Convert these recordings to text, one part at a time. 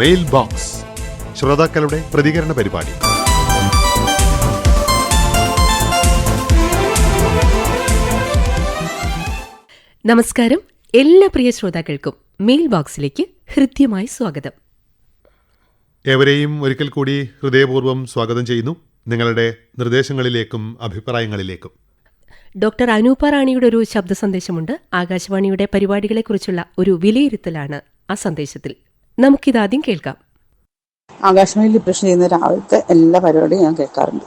Mail box ശ്രോതാക്കളുടെ പ്രതികരണ പരിപാടി. നമസ്കാരം. എല്ലാ പ്രിയ ശ്രോതാക്കൾക്കും മെയിൽ ബോക്സിലേക്ക് ഹൃദ്യമായി സ്വാഗതം. ഏവരെയും ഒരിക്കൽ കൂടി ഹൃദയപൂർവം സ്വാഗതം ചെയ്യുന്നു. നിങ്ങളുടെ നിർദ്ദേശങ്ങളിലേക്കും അഭിപ്രായങ്ങളിലേക്കും. ഡോക്ടർ അനൂപ റാണിയുടെ ഒരു ശബ്ദ സന്ദേശമുണ്ട്. ആകാശവാണിയുടെ പരിപാടികളെക്കുറിച്ചുള്ള ഒരു വിലയിരുത്തലാണ് ആ സന്ദേശത്തിൽ. നമുക്കിതാദ്യം കേൾക്കാം. ആകാശവാണി ഡിപ്രഷൻ ചെയ്യുന്ന രാവിലത്തെ എല്ലാ പരിപാടിയും ഞാൻ കേൾക്കാറുണ്ട്.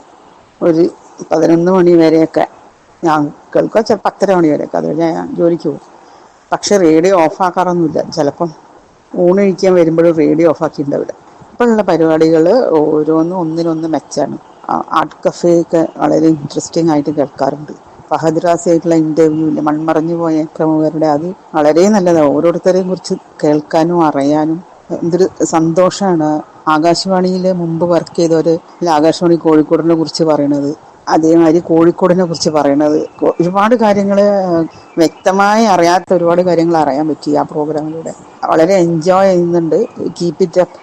ഒരു പതിനൊന്ന് മണി വരെയൊക്കെ ഞാൻ കേൾക്കുക ചില പത്തര മണി വരെയൊക്കെ അത് ഞാൻ ജോലിക്ക് പോകും. പക്ഷെ റേഡിയോ ഓഫാക്കാറൊന്നുമില്ല. ചിലപ്പം ഊണഴിക്കാൻ വരുമ്പോഴും റേഡിയോ ഓഫാക്കിയിട്ടുണ്ടാവില്ല ഇപ്പോഴുള്ള പരിപാടികൾ ഓരോന്നും ഒന്നിനൊന്ന് മെച്ചാണ് ആർട്ട് കഫേയൊക്കെ വളരെ ഇൻട്രസ്റ്റിംഗ് ആയിട്ട് കേൾക്കാറുണ്ട്. ഫഹദ് റാസിയായിട്ടുള്ള ഇന്റർവ്യൂ ഇല്ല? മൺമറഞ്ഞു പോയ പ്രമുഖരുടെ അത് വളരെ നല്ലതാണ്. ഓരോരുത്തരെയും കുറിച്ച് കേൾക്കാനും അറിയാനും എന്തൊരു സന്തോഷമാണ് ആകാശവാണിയിൽ മുമ്പ് വർക്ക് ചെയ്തവര് ഒരു ആകാശവാണി കോഴിക്കോടിനെ കുറിച്ച് പറയണത്. അതേമാതിരി കോഴിക്കോടിനെ കുറിച്ച് പറയണത്. ഒരുപാട് കാര്യങ്ങൾ വ്യക്തമായി അറിയാത്ത ഒരുപാട് കാര്യങ്ങൾ അറിയാൻ പറ്റി ആ പ്രോഗ്രാമിലൂടെ. വളരെ എൻജോയ് ചെയ്യുന്നുണ്ട്. കീപ്പ് ഇറ്റ് അപ്പ്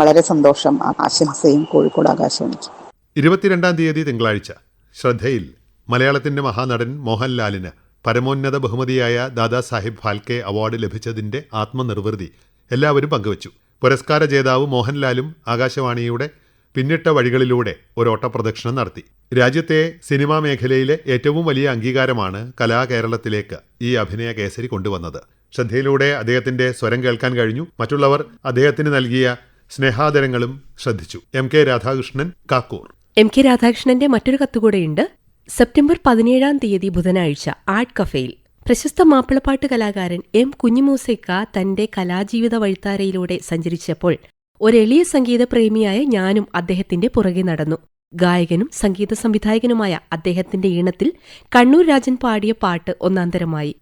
വളരെ സന്തോഷം. ആശംസയും കോഴിക്കോട് ആകാശവാണിക്ക്. ഇരുപത്തിരണ്ടാം തീയതി തിങ്കളാഴ്ച. ശ്രദ്ധയിൽ മലയാളത്തിന്റെ മഹാനടൻ മോഹൻലാലിന് പരമോന്നത ബഹുമതിയായ ദാദാസാഹിബ് ഫാൽക്കെ അവാർഡ് ലഭിച്ചതിന്റെ ആത്മനിർവൃതി എല്ലാവരും പങ്കുവച്ചു. പുരസ്കാര ജേതാവ് മോഹൻലാലും ആകാശവാണിയുടെ പിന്നിട്ട വഴികളിലൂടെ ഒരു ഓട്ടപ്രദക്ഷിണം നടത്തി. രാജ്യത്തെ സിനിമാ മേഖലയിലെ ഏറ്റവും വലിയ അംഗീകാരമാണ് കലാകേരളത്തിലേക്ക് ഈ അഭിനയ കേസരി കൊണ്ടുവന്നത്. ശ്രദ്ധയിലൂടെ അദ്ദേഹത്തിന്റെ സ്വരം കേൾക്കാൻ കഴിഞ്ഞു. മറ്റുള്ളവർ അദ്ദേഹത്തിന് നൽകിയ സ്നേഹാദരങ്ങളും ശ്രദ്ധിച്ചു. M K Radhakrishnan Kakkur. M K രാധാകൃഷ്ണന്റെ മറ്റൊരു കത്തുകൂടെയുണ്ട്. സെപ്റ്റംബർ പതിനേഴാം തീയതി ബുധനാഴ്ച ആർട്ട് കഫേയിൽ. പ്രശസ്ത മാപ്പിളപ്പാട്ട് കലാകാരൻ എം കുഞ്ഞിമൂസയ്ക്ക തന്റെ കലാജീവിത വഴിത്താരയിലൂടെ സഞ്ചരിച്ചപ്പോൾ ഒരെളിയ സംഗീത പ്രേമിയായ ഞാനും അദ്ദേഹത്തിന്റെ പുറകെ നടന്നു. ഗായകനും സംഗീത സംവിധായകനുമായ അദ്ദേഹത്തിന്റെ ഈണത്തിൽ കണ്ണൂർ രാജൻ പാടിയ പാട്ട് ഒന്നാന്തരമായി.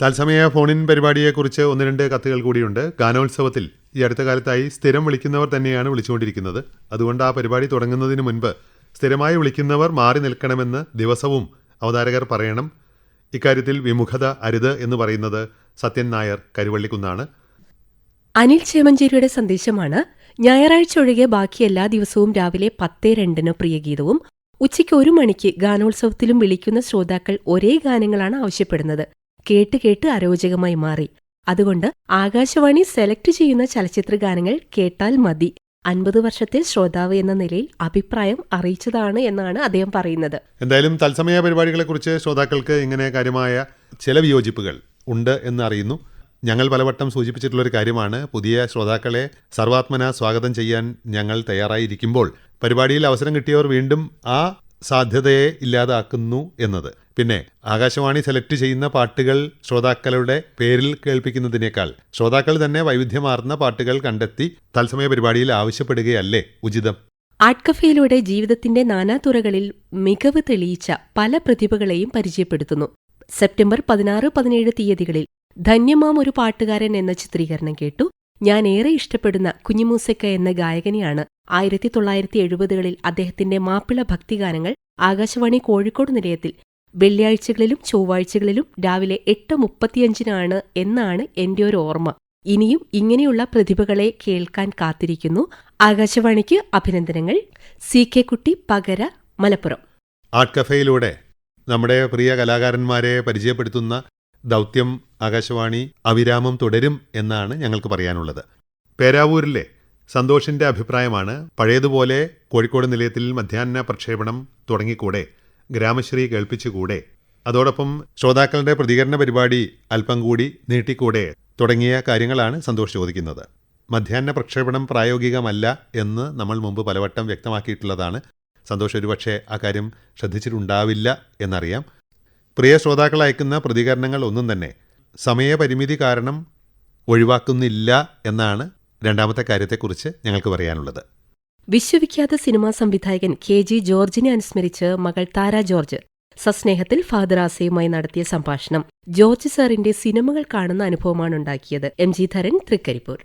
തത്സമയ ഫോണിൻ പരിപാടിയെക്കുറിച്ച് ഒന്ന് രണ്ട് കത്തുകൾ കൂടിയുണ്ട്. ഗാനോത്സവത്തിൽ ഈ അടുത്ത കാലത്തായി സ്ഥിരം വിളിക്കുന്നവർ തന്നെയാണ് വിളിച്ചുകൊണ്ടിരിക്കുന്നത്. അതുകൊണ്ട് ആ പരിപാടി തുടങ്ങുന്നതിന് മുൻപ് സ്ഥിരമായി വിളിക്കുന്നവർ മാറി നിൽക്കണമെന്ന് ദിവസവും അവതാരകർ പറയണം. ഇക്കാര്യത്തിൽ വിമുഖത അരുത് എന്ന് പറയുന്നത് സത്യൻ നായർ കരുവള്ളിക്കുന്നാണ്. അനിൽ ചേമഞ്ചേരിയുടെ സന്ദേശമാണ് ഞായറാഴ്ച ഒഴികെ ബാക്കി എല്ലാ ദിവസവും രാവിലെ പത്തേ രണ്ടിന് പ്രിയഗീതവും ഉച്ചയ്ക്ക് ഒരു മണിക്ക് ഗാനോത്സവത്തിലും വിളിക്കുന്ന ശ്രോതാക്കൾ ഒരേ ഗാനങ്ങളാണ് ആവശ്യപ്പെടുന്നത്. കേട്ട് കേട്ട് അരോചകമായി മാറി. അതുകൊണ്ട് ആകാശവാണി സെലക്ട് ചെയ്യുന്ന ചലച്ചിത്ര ഗാനങ്ങൾ കേട്ടാൽ മതി. അൻപത് വർഷത്തെ ശ്രോതാവ് എന്ന നിലയിൽ അഭിപ്രായം അറിയിച്ചതാണ് എന്നാണ് അദ്ദേഹം പറയുന്നത്. എന്തായാലും തത്സമയ പരിപാടികളെക്കുറിച്ച് ശ്രോതാക്കൾക്ക് ഇങ്ങനെ കാര്യമായ ചില വിയോജിപ്പുകൾ ഉണ്ട് എന്ന് അറിയുന്നു. ഞങ്ങൾ പലവട്ടം സൂചിപ്പിച്ചിട്ടുള്ള ഒരു കാര്യമാണ് പുതിയ ശ്രോതാക്കളെ സർവാത്മന സ്വാഗതം ചെയ്യാൻ ഞങ്ങൾ തയ്യാറായിരിക്കുമ്പോൾ പരിപാടിയിൽ അവസരം കിട്ടിയവർ വീണ്ടും ആ സാധ്യതയെ ഇല്ലാതാക്കുന്നു എന്നത്. പിന്നെ ആകാശവാണി സെലക്ട് ചെയ്യുന്ന പാട്ടുകൾ ശ്രോതാക്കളുടെ പേരിൽ കേൾപ്പിക്കുന്നതിനേക്കാൾ ശ്രോതാക്കൾ തന്നെ വൈവിധ്യമാർന്ന പാട്ടുകൾ കണ്ടെത്തി തത്സമയ പരിപാടിയിൽ ആവശ്യപ്പെടുകയല്ലേ ഉചിതം. ആർട്ട് കഫേയിലൂടെ ജീവിതത്തിന്റെ നാനാതുറകളിൽ മികവ് തെളിയിച്ച പല പ്രതിഭകളെയും പരിചയപ്പെടുത്തുന്നു. സെപ്റ്റംബർ പതിനാറ് പതിനേഴ് തീയതികളിൽ ധന്യമാം ഒരു പാട്ടുകാരൻ എന്ന ചിത്രീകരണം കേട്ടു. ഞാൻ ഏറെ ഇഷ്ടപ്പെടുന്ന കുഞ്ഞിമൂസക്ക എന്ന ഗായകനെയാണ് ആയിരത്തി തൊള്ളായിരത്തി എഴുപതുകളിൽ അദ്ദേഹത്തിന്റെ മാപ്പിള ഭക്തിഗാനങ്ങൾ ആകാശവാണി കോഴിക്കോട് നിലയത്തിൽ വെള്ളിയാഴ്ചകളിലും ചൊവ്വാഴ്ചകളിലും രാവിലെ എട്ട് മുപ്പത്തിയഞ്ചിനാണ് എന്നാണ് എന്റെ ഒരു ഓർമ്മ. ഇനിയും ഇങ്ങനെയുള്ള പ്രതിഭകളെ കേൾക്കാൻ കാത്തിരിക്കുന്നു. ആകാശവാണിക്ക് അഭിനന്ദനങ്ങൾ. സി കെ കുട്ടി പകര മലപ്പുറം. ആർട്ട് കഫയിലൂടെ നമ്മുടെ പ്രിയ കലാകാരന്മാരെ പരിചയപ്പെടുത്തുന്ന ദൗത്യം ആകാശവാണി അവിരാമം തുടരും എന്നാണ് ഞങ്ങൾക്ക് പറയാനുള്ളത്. പേരാവൂരിലെ സന്തോഷിന്റെ അഭിപ്രായമാണ് പഴയതുപോലെ കോഴിക്കോട് നിലയത്തിൽ മധ്യാഹ്ന പ്രക്ഷേപണം തുടങ്ങിക്കൂടെ ഗ്രാമശ്രീ കേൾപ്പിച്ചുകൂടെ അതോടൊപ്പം ശ്രോതാക്കളുടെ പ്രതികരണ പരിപാടി അല്പം കൂടി നീട്ടിക്കൂടെ തുടങ്ങിയ കാര്യങ്ങളാണ് സന്തോഷ് ചോദിക്കുന്നത്. മധ്യാഹ്ന പ്രക്ഷേപണം പ്രായോഗികമല്ല എന്ന് നമ്മൾ മുമ്പ് പലവട്ടം വ്യക്തമാക്കിയിട്ടുള്ളതാണ്. സന്തോഷ് ഒരുപക്ഷെ ആ കാര്യം ശ്രദ്ധിച്ചിട്ടുണ്ടാവില്ല എന്നറിയാം. പ്രിയ ശ്രോതാക്കൾ അയക്കുന്ന പ്രതികരണങ്ങൾ ഒന്നും തന്നെ സമയപരിമിതി കാരണം ഒഴിവാക്കുന്നില്ല എന്നാണ് രണ്ടാമത്തെ കാര്യത്തെക്കുറിച്ച് ഞങ്ങൾക്ക് പറയാനുള്ളത്. വിശ്വവിഖ്യാത സിനിമാ സംവിധായകൻ കെ ജി ജോർജിനെ അനുസ്മരിച്ച് മകൾ താര ജോർജ് സസ്നേഹത്തിൽ ഫാദർ ആസയുമായി നടത്തിയ സംഭാഷണം ജോർജ് സാറിന്റെ സിനിമകൾ കാണുന്ന അനുഭവമാണ് ഉണ്ടാക്കിയത് എം ജി ധരൻ തൃക്കരിപ്പൂർ.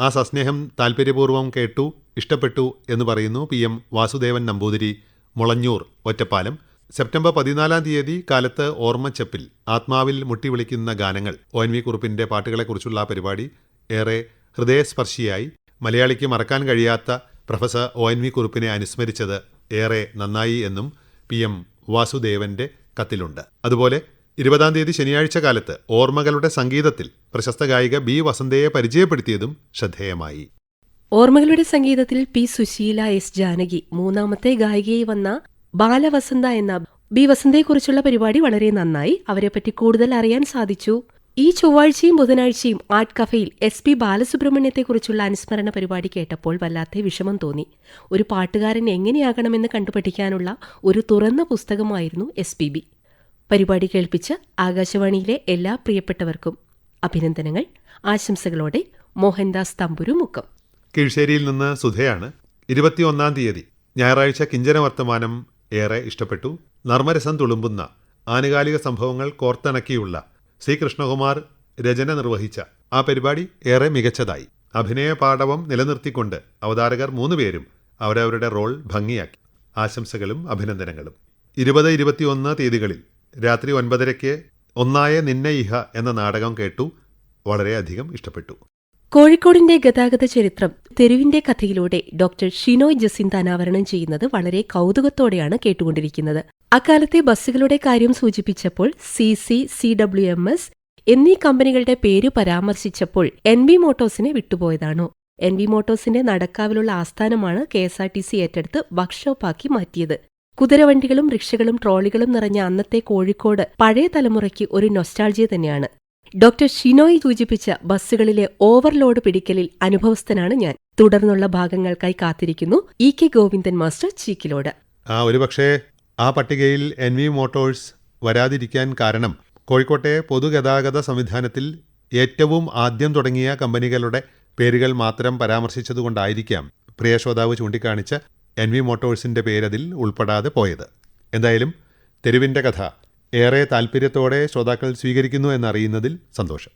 ആ സസ്നേഹം താല്പര്യപൂർവം കേട്ടു ഇഷ്ടപ്പെട്ടു എന്ന് പറയുന്നു P M Vasudevan Namboothiri Mulanjoor Ottapalam. September പതിനാലാം തീയതി കാലത്ത് ഓർമ്മച്ചപ്പിൽ ആത്മാവിൽ മുട്ടിവിളിക്കുന്ന ഗാനങ്ങൾ ഒ എൻ വി കുറുപ്പിന്റെ പാട്ടുകളെക്കുറിച്ചുള്ള പരിപാടി ഏറെ ഹൃദയസ്പർശിയായി. മലയാളിക്ക് മറക്കാൻ കഴിയാത്ത പ്രൊഫസർ ഒ എൻ വി കുറുപ്പിനെ അനുസ്മരിച്ചത് ഏറെ നന്നായി എന്നും പി എം വാസുദേവന്റെ കത്തിലുണ്ട്. അതുപോലെ ഇരുപതാം തീയതി ശനിയാഴ്ച കാലത്ത് ഓർമ്മകളുടെ സംഗീതത്തിൽ പ്രശസ്ത ഗായിക ബി വസന്തയെ പരിചയപ്പെടുത്തിയതും ശ്രദ്ധേയമായി. ഓർമ്മകളുടെ സംഗീതത്തിൽ പി സുശീല എസ് ജാനകി മൂന്നാമത്തെ ഗായികയായി വന്ന ബാലവസന്ത എന്ന ബി വസന്തയെക്കുറിച്ചുള്ള പരിപാടി വളരെ നന്നായി അവരെപ്പറ്റി കൂടുതൽ അറിയാൻ സാധിച്ചു. ഈ ചൊവ്വാഴ്ചയും ബുധനാഴ്ചയും ആർട്ട് കഫയിൽ എസ് പി ബാലസുബ്രഹ്മണ്യത്തെക്കുറിച്ചുള്ള അനുസ്മരണ പരിപാടി കേട്ടപ്പോൾ വല്ലാത്ത വിഷമം തോന്നി. ഒരു പാട്ടുകാരൻ എങ്ങനെയാകണമെന്ന് കണ്ടുപഠിക്കാനുള്ള ഒരു തുറന്ന പുസ്തകമായിരുന്നു എസ് പി ബി. പരിപാടി കേൾപ്പിച്ച് ആകാശവാണിയിലെ എല്ലാ പ്രിയപ്പെട്ടവർക്കും അഭിനന്ദനങ്ങൾ. ആശംസകളോടെ മോഹൻദാസ് തമ്പുരു മുക്കം കീഴ്ശേരിയിൽ നിന്ന് സുധയാണ് ഇരുപത്തിയൊന്നാം തീയതി. ഞായറാഴ്ച കിഞ്ചന വർത്തമാനം ഏറെ ഇഷ്ടപ്പെട്ടു. നർമ്മരസം തുളുമ്പുന്ന ആനുകാലിക സംഭവങ്ങൾ കോർത്തിണക്കിയുള്ള സി കൃഷ്ണകുമാർ രചന നിർവഹിച്ച ആ പരിപാടി ഏറെ മികച്ചതായി. അഭിനയ പാഠവം നിലനിർത്തിക്കൊണ്ട് അവതാരകർ മൂന്നുപേരും അവരവരുടെ റോൾ ഭംഗിയാക്കി. ആശംസകളും അഭിനന്ദനങ്ങളും. ഇരുപത് ഇരുപത്തിയൊന്ന് തീയതികളിൽ രാത്രി ഒൻപതരയ്ക്ക് ഒന്നായ നിന്നെ ഇഹ എന്ന നാടകം കേട്ടു. വളരെയധികം ഇഷ്ടപ്പെട്ടു. കോഴിക്കോടിന്റെ ഗതാഗത ചരിത്രം തെരുവിന്റെ കഥയിലൂടെ ഡോക്ടർ ഷിനോയ് ജസിന്ത് അനാവരണം ചെയ്യുന്നത് വളരെ കൗതുകത്തോടെയാണ് കേട്ടുകൊണ്ടിരിക്കുന്നത്. അക്കാലത്തെ ബസ്സുകളുടെ കാര്യം സൂചിപ്പിച്ചപ്പോൾ C C C W M S എന്നീ കമ്പനികളുടെ പേര് പരാമർശിച്ചപ്പോൾ എൻ ബി മോട്ടോഴ്സിനെ വിട്ടുപോയതാണോ. എൻ ബി മോട്ടോഴ്സിന്റെ നടക്കാവിലുള്ള ആസ്ഥാനമാണ് K S R T C ഏറ്റെടുത്ത് വർക്ക്ഷോപ്പാക്കി മാറ്റിയത്. കുതിരവണ്ടികളും റിക്ഷകളും ട്രോളികളും നിറഞ്ഞ അന്നത്തെ കോഴിക്കോട് പഴയ തലമുറയ്ക്ക് ഒരു നൊസ്റ്റാൾജിയ തന്നെയാണ്. ഡോക്ടർ ഷിനോയ് സൂചിപ്പിച്ച ബസ്സുകളിലെ ഓവർലോഡ് പിടിക്കലിൽ അനുഭവസ്ഥനാണ് ഞാൻ. തുടർന്നുള്ള ഭാഗങ്ങൾക്കായി കാത്തിരിക്കുന്നു E K Govindan master Cheekkilode. ആ ഒരുപക്ഷേ ആ പട്ടികയിൽ എൻ വി മോട്ടോഴ്സ് വരാതിരിക്കാൻ കാരണം കോഴിക്കോട്ടെ പൊതുഗതാഗത സംവിധാനത്തിൽ ഏറ്റവും ആദ്യം തുടങ്ങിയ കമ്പനികളുടെ പേരുകൾ മാത്രം പരാമർശിച്ചതുകൊണ്ടായിരിക്കാം പ്രിയ ശ്രോതാവ് ചൂണ്ടിക്കാണിച്ച എൻ വി മോട്ടോഴ്സിന്റെ പേരതിൽ ഉൾപ്പെടാതെ പോയത്. എന്തായാലും തെരുവിന്റെ കഥ ഏറെ താൽപ്പര്യത്തോടെ ശ്രോതാക്കൾ സ്വീകരിക്കുന്നു എന്നറിയുന്നതിൽ സന്തോഷം.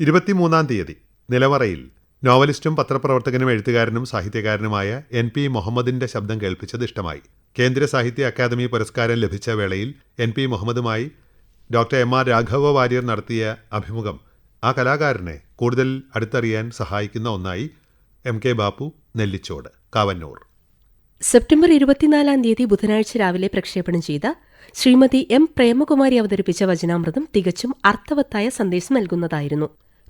ഇരുപത്തിമൂന്നാം തീയതി നിലവറയിൽ നോവലിസ്റ്റും പത്രപ്രവർത്തകനും എഴുത്തുകാരനും സാഹിത്യകാരനുമായ എൻ പി മുഹമ്മദിന്റെ ശബ്ദം കേൾപ്പിച്ചത് ഇഷ്ടമായി. കേന്ദ്ര സാഹിത്യ അക്കാദമി പുരസ്കാരം ലഭിച്ച വേളയിൽ N P മുഹമ്മദുമായി doctor M R Raghava Warrier നടത്തിയ അഭിമുഖം ആ കലാകാരനെ കൂടുതൽ അടുത്തറിയാൻ സഹായിക്കുന്ന ഒന്നായി M K Bappu Nellichode Kavannur. September ഇരുപത്തിനാലാം തീയതി ബുധനാഴ്ച രാവിലെ പ്രക്ഷേപണം ചെയ്ത ശ്രീമതി എം പ്രേമകുമാരി അവതരിപ്പിച്ച വചനാമൃതം തികച്ചും അർത്ഥവത്തായ സന്ദേശം നൽകുന്നതായിരുന്നു.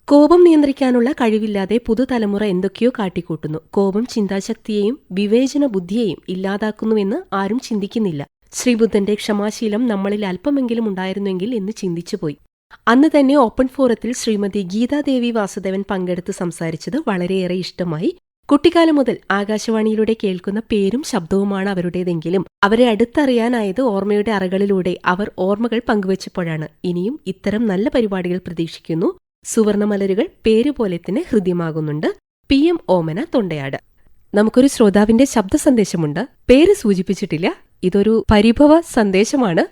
കോപം നിയന്ത്രിക്കാനുള്ള കഴിവില്ലാതെ പുതുതലമുറ എന്തൊക്കെയോ കാട്ടിക്കൂട്ടുന്നു. കോപം ചിന്താശക്തിയെയും വിവേചന ബുദ്ധിയെയും ഇല്ലാതാക്കുന്നുവെന്ന് ആരും ചിന്തിക്കുന്നില്ല. ശ്രീബുദ്ധന്റെ ക്ഷമാശീലം നമ്മളിൽ അല്പമെങ്കിലും ഉണ്ടായിരുന്നെങ്കിൽ എന്ന് ചിന്തിച്ചുപോയി. അന്ന് തന്നെ ഓപ്പൺ ഫോറത്തിൽ ശ്രീമതി ഗീതാദേവി വാസുദേവൻ പങ്കെടുത്ത് സംസാരിച്ചത് വളരെയേറെ ഇഷ്ടമായി. കുട്ടിക്കാലം മുതൽ ആകാശവാണിയിലൂടെ കേൾക്കുന്ന പേരും ശബ്ദവുമാണ് അവരുടേതെങ്കിലും അവരെ അടുത്തറിയാനായത് ഓർമ്മയുടെ അറകളിലൂടെ അവർ ഓർമ്മകൾ പങ്കുവച്ചപ്പോഴാണ്. ഇനിയും ഇത്തരം നല്ല പരിപാടികൾ പ്രതീക്ഷിക്കുന്നു. സുവർണമലരുകൾ പേരുപോലെ തന്നെ ഹൃദ്യമാകുന്നുണ്ട്. P M Omana Thondayad. നമുക്കൊരു ശ്രോതാവിന്റെ ശബ്ദ സന്ദേശമുണ്ട്. പേര് സൂചിപ്പിച്ചിട്ടില്ല. ഇതൊരു പരിഭവ സന്ദേശമാണ്.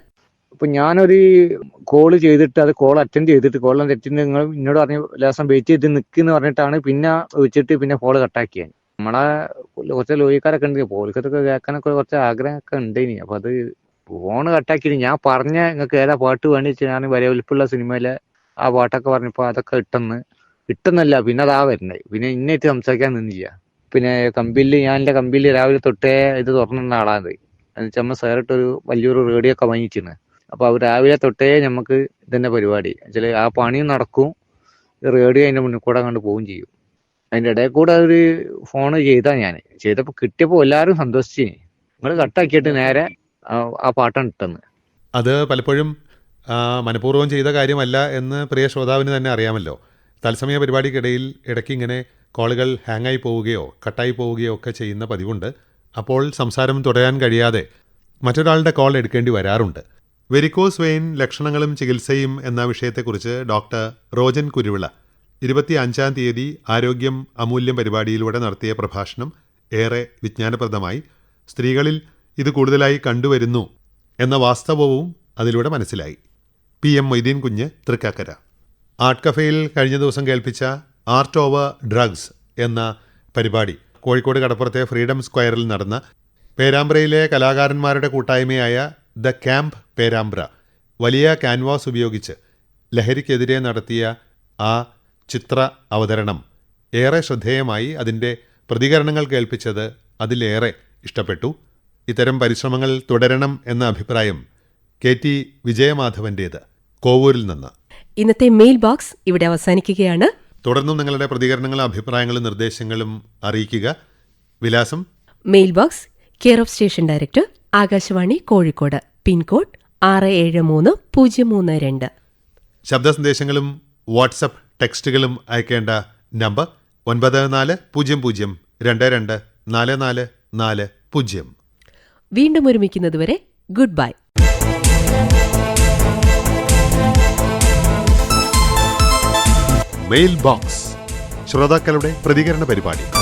ഇപ്പൊ ഞാനൊരു കോൾ ചെയ്തിട്ട് അത് കോൾ അറ്റൻഡ് ചെയ്തിട്ട് കോളം തെറ്റിട്ട് നിങ്ങൾ എന്നോട് പറഞ്ഞു ലേസം വെയിറ്റ് ചെയ്ത് നിൽക്കുന്നു പറഞ്ഞിട്ടാണ് പിന്നെ വെച്ചിട്ട് പിന്നെ ഫോൾ കട്ടാക്കിയത് നമ്മളെ കുറച്ച് ലോഹിക്കാരൊക്കെ ഉണ്ട് പോലീസൊക്കെ കേൾക്കാനൊക്കെ കുറച്ച് ആഗ്രഹമൊക്കെ ഉണ്ട് ഇനി. അപ്പൊ അത് ഫോൺ കട്ടാക്കിയിട്ട് ഞാൻ പറഞ്ഞ നിങ്ങൾക്ക് ഏതാ പാട്ട് വേണ്ടി ഞാൻ വരവലിപ്പുള്ള സിനിമയിലെ ആ പാട്ടൊക്കെ പറഞ്ഞപ്പോ അതൊക്കെ ഇട്ടെന്ന്. ഇട്ടെന്നല്ല പിന്നെ അതാ വരുന്നത് പിന്നെ ഇന്നേറ്റ് സംസാരിക്കാൻ നിന്നില്ല. പിന്നെ കമ്പിയിൽ ഞാൻ എന്റെ കമ്പിയിൽ രാവിലെ തൊട്ടേ ഇത് തുറന്നിരുന്ന ആളാണ് എന്നുവെച്ചാൽ സാറിട്ടൊരു വലിയൊരു റേഡിയോ ഒക്കെ വാങ്ങിച്ചിരുന്നു. അപ്പൊ അവർ രാവിലെ തൊട്ടേ നമുക്ക് ഇതന്നെ പരിപാടി. വെച്ചാൽ ആ പണി നടക്കും. റേഡിയോ അതിന്റെ മുന്നിൽ കൂടെ കണ്ട് പോവുകയും ചെയ്യും. അതിന്റെ ഇടയിൽ കൂടെ ഒരു ഫോൺ ചെയ്താ ഞാൻ ചെയ്തപ്പോൾ കിട്ടിയപ്പോൾ എല്ലാവരും സന്തോഷിച്ചു നിങ്ങൾ കട്ടാക്കിയിട്ട് നേരെ ആ- പാട്ടാണ് ഇട്ടെന്ന്. അത് പലപ്പോഴും മനഃപൂർവം ചെയ്ത കാര്യമല്ല എന്ന് പ്രിയ ശ്രോതാവിന് തന്നെ അറിയാമല്ലോ. തത്സമയ പരിപാടിക്കിടയിൽ ഇടയ്ക്ക് ഇങ്ങനെ കോളുകൾ ഹാങ്ങായി പോവുകയോ കട്ടായി പോവുകയോ ഒക്കെ ചെയ്യുന്ന പതിവുണ്ട്. അപ്പോൾ സംസാരം തുടരാൻ കഴിയാതെ മറ്റൊരാളുടെ കോൾ എടുക്കേണ്ടി വരാറുണ്ട്. വെരിക്കോസ് വെയിൻ ലക്ഷണങ്ങളും ചികിത്സയും എന്ന വിഷയത്തെക്കുറിച്ച് ഡോക്ടർ റോജൻ കുരുവിള ഇരുപത്തി അഞ്ചാം തീയതി ആരോഗ്യം അമൂല്യം പരിപാടിയിലൂടെ നടത്തിയ പ്രഭാഷണം ഏറെ വിജ്ഞാനപ്രദമായി. സ്ത്രീകളിൽ ഇത് കൂടുതലായി കണ്ടുവരുന്നു എന്ന വാസ്തവവും അതിലൂടെ മനസ്സിലായി. പി എം മൊയ്തീൻ കുഞ്ഞ് തൃക്കാക്കര. ആർട്ട് കഫേയിൽ കഴിഞ്ഞ ദിവസം കേൾപ്പിച്ച ആർട്ട് ഓവർ ഡ്രഗ്സ് എന്ന പരിപാടി കോഴിക്കോട് കടപ്പുറത്തെ ഫ്രീഡം സ്ക്വയറിൽ നടന്ന പേരാമ്പ്രയിലെ കലാകാരന്മാരുടെ കൂട്ടായ്മയായ ദ ക്യാമ്പ് പേരാമ്പ്ര. വലിയ ക്യാൻവാസ് ഉപയോഗിച്ച് ലഹരിക്കെതിരെ നടത്തിയ ആ ചിത്ര അവതരണം ഏറെ ശ്രദ്ധേയമായി അതിന്റെ പ്രതികരണങ്ങൾ കേൾപ്പിച്ചത് അതിലേറെ ഇഷ്ടപ്പെട്ടു. ഇത്തരം പരിശ്രമങ്ങൾ തുടരണം എന്ന അഭിപ്രായം കെ ടി വിജയമാധവന്റേത് കോവൂരിൽ നിന്ന്. ഇന്നത്തെ മെയിൽ ബോക്സ് ഇവിടെ അവസാനിക്കുകയാണ്. തുടർന്നും നിങ്ങളുടെ പ്രതികരണങ്ങളും അഭിപ്രായങ്ങളും നിർദ്ദേശങ്ങളും അറിയിക്കുക. വിലാസം? Mail box care of station director Akashvani Kozhikode. Pin code ആറ് ഏഴ് മൂന്ന് പൂജ്യം മൂന്ന് രണ്ട്. ശബ്ദ സന്ദേശങ്ങളും വാട്സപ്പ് ടെക്സ്റ്റുകളും അയക്കേണ്ട നമ്പർ ഒൻപത് നാല് പൂജ്യം പൂജ്യം രണ്ട് രണ്ട് നാല് നാല് നാല് പൂജ്യം. വീണ്ടും ഒരുമിക്കുന്നതുവരെ ഗുഡ് ബൈ. മെയിൽ ബോക്സ് ശ്രോതാക്കളുടെ പ്രതികരണ പരിപാടി.